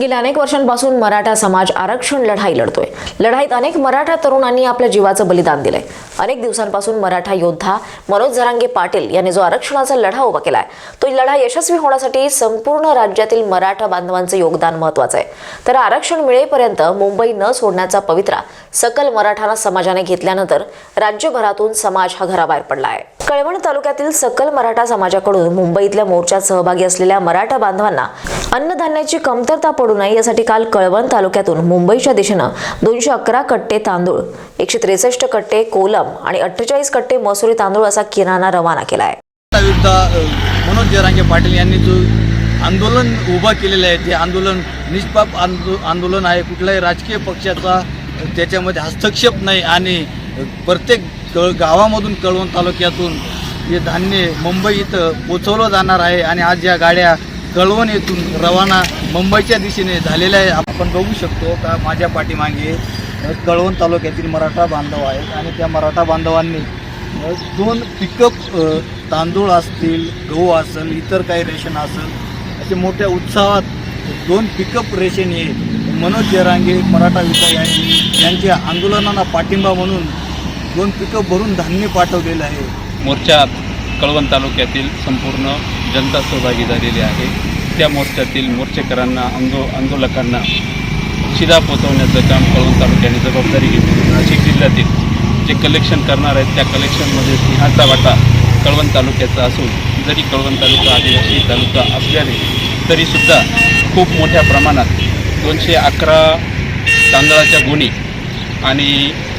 गेल्या अनेक वर्षांपासून मराठा समाज आरक्षण लढाई लढतोय. लढाईत अनेक मराठा तरुणांनी आपल्या जीवाचं बलिदान दिलंय. अनेक दिवसांपासून मराठा योद्धा मनोज जरांगे पाटील यांनी जो आरक्षणाचा लढा उभा केलाय तो लढा यशस्वी होण्यासाठी संपूर्ण राज्यातील मराठा बांधवांचं योगदान महत्वाचं आहे. तर आरक्षण मिळेपर्यंत मुंबई न सोडण्याचा पवित्रा सकल मराठा समाजाने घेतल्यानंतर राज्यभरातून समाज हा घराबाहेर पडला आहे. कळवण तालुक्यातील सकल मराठा समाजाकडून मुंबईतल्या मोर्चात सहभागी असलेल्या मराठा बांधवांना अन्नधान्याची कमतरता पडू नये यासाठी काल कळवण तालुक्यातून मुंबईच्या दिशेनं दोनशे अकरा कट्टे तांदूळ एकशे त्रेसष्ट कट्टे कोलम आणि अठ्ठेचाळीस कट्टे मसुरी तांदूळ असा किराणा रवाना केला आहे. मनोज जरांगे पाटील यांनी जो आंदोलन उभं केलेलं आहे ते आंदोलन निष्पाप आंदो आंदोलन आहे. कुठल्याही राजकीय पक्षाचा त्याच्यामध्ये हस्तक्षेप नाही आणि प्रत्येक गावामधून कळवण तालुक्यातून हे धान्य मुंबई इथं पोचवलं जाणार आहे आणि आज या गाड्या कळवण येथून रवाना मुंबईच्या दिशेने झालेला आहे. आपण बघू शकतो का माझ्या पाठीमागे कळवण तालुक्यातील मराठा बांधव आहेत आणि त्या मराठा बांधवांनी दोन पिकअप तांदूळ असतील गहू असेल इतर काही रेशन असेल असे मोठ्या उत्साहात दोन पिकअप रेशन हे मनोज जरांगे मराठा विकास यांनी यांच्या आंदोलनाला पाठिंबा म्हणून दोन पिकअप भरून धान्य पाठवलेलं आहे. मोर्चात कळवण तालुक्यातील संपूर्ण जनता सहभागी झालेली आहे. त्या मोर्चातील मोर्चेकरांना आंदो आंदोलकांना शिधा पोचवण्याचं काम कळवण तालुक्याने जबाबदारी घेतली. नाशिक जिल्ह्यातील जे कलेक्शन करणार आहेत त्या कलेक्शनमध्ये सिंहाचा वाटा कळवण तालुक्याचा असून जरी कळवण तालुका आदिवासी तालुका असल्याने तरीसुद्धा खूप मोठ्या प्रमाणात दोनशे अकरा तांदळाच्या गुणी आणि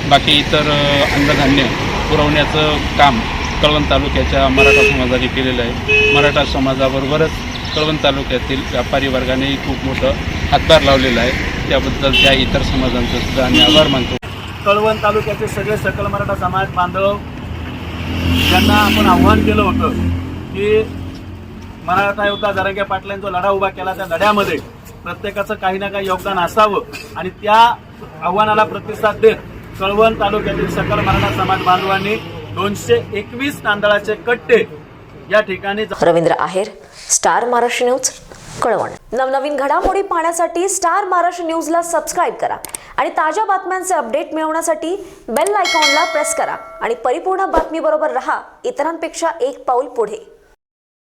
बाकी इतर अन्नधान्य पुरवण्याचं काम कळवण तालुक्याच्या मराठा समाजाने केलेलं आहे. मराठा समाजाबरोबरच कळवण तालुक्यातील व्यापारी वर्गानेही खूप मोठं हातभार लावलेला आहे. त्याबद्दल त्या इतर समाजांचं सुद्धा आम्ही आभार मानतो. कळवण तालुक्याचे सगळे सकल मराठा समाज बांधव त्यांना आपण आव्हान केलं होतं की मराठा योद्धा जरांगे पाटलांचा लढा उभा केला त्या लढ्यामध्ये प्रत्येकाचं काही ना काही योगदान असावं आणि त्या आव्हानाला प्रतिसाद देत कळवण तालुक्यातील सकल मराठा समाज बांधवांनी दोनशे एकवीस तांदळाचे कट्टे या ठिकाणी रवींद्र आहेर स्टार महाराष्ट्र न्यूज कळवण. नवनवीन घडामोडी पाहण्यासाठी स्टार महाराष्ट्र न्यूजला सबस्क्राईब करा आणि ताज्या बातम्यांचे अपडेट मिळवण्यासाठी बेल आयकॉनला प्रेस करा आणि परिपूर्ण बातमीबरोबर रहा. इतरांपेक्षा एक पाऊल पुढे.